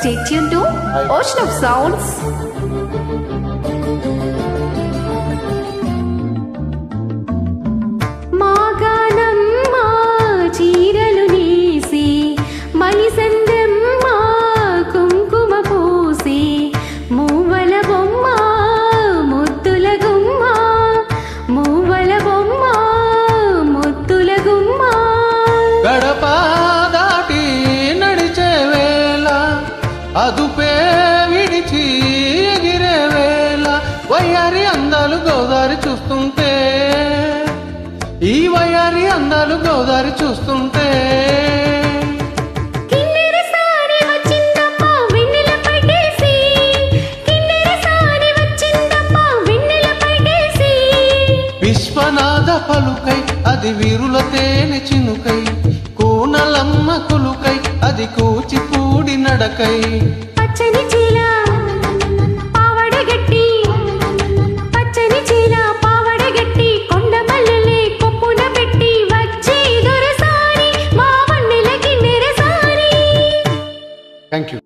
Stay tuned to Ocean of Sounds. అదుపే విడిచి ఎగిరే వేళ వయ్యారి అందాలు గోదారి చూస్తుంటే. ఈ వయ్యారి అందాలు గోదారి చూస్తుంటే. విశ్వనాథ పలుకై అది వీరుల తేనె చినుకై. కోనలమ్మ కొలుకై అది కూచిపూడి నడకై. పచ్చని చీల పావడ గట్టి. పచ్చని చీల పావడ గట్టి కొండ మల్లెలే కొప్పున పెట్టి వచ్చి దొరసారి మా వన్నెల కిన్నెర సారి థ్యాంక్ యూ